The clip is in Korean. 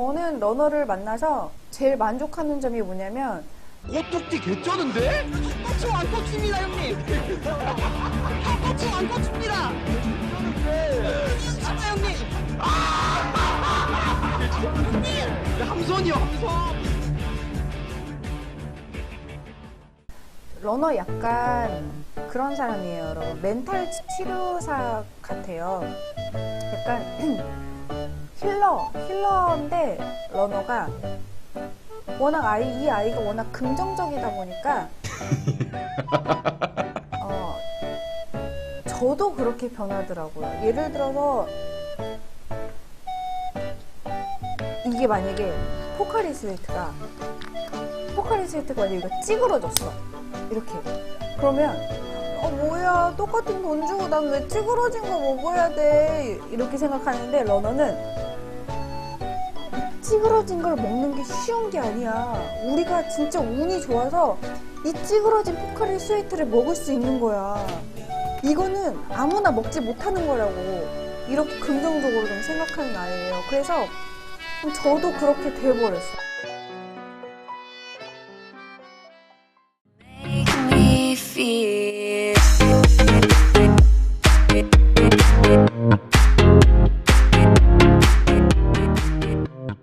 저는 러너를 만나서 제일 만족하는 점이 뭐냐면 꽃둑지 개쩌는데? 꽃이 안 꽂힙니다 형님 꽃이 안 꽂힙니다 진짜 형님 함선이요 함선 러너 약간 그런 사람이에요, 여러분. 멘탈 치- 치료사 같아요. 약간 힐러, 힐러인데 러너가 워낙 아이, 이 아이가 워낙 긍정적이다 보니까 어, 저도 그렇게 변하더라고요. 예를 들어서 이게 만약에 포카리 스웨트가 포카리 스웨트가 만약에 이거 찌그러졌어. 이렇게. 그러면 어 뭐야 똑같은 돈 주고 난 왜 찌그러진 거 먹어야 돼 이렇게 생각하는데 러너는 이 찌그러진 걸 먹는 게 쉬운 게 아니야. 우리가 진짜 운이 좋아서 이 찌그러진 포카리 스웨트를 먹을 수 있는 거야. 이거는 아무나 먹지 못하는 거라고 이렇게 긍정적으로 좀 생각하는 아이예요. 그래서 저도 그렇게 돼버렸어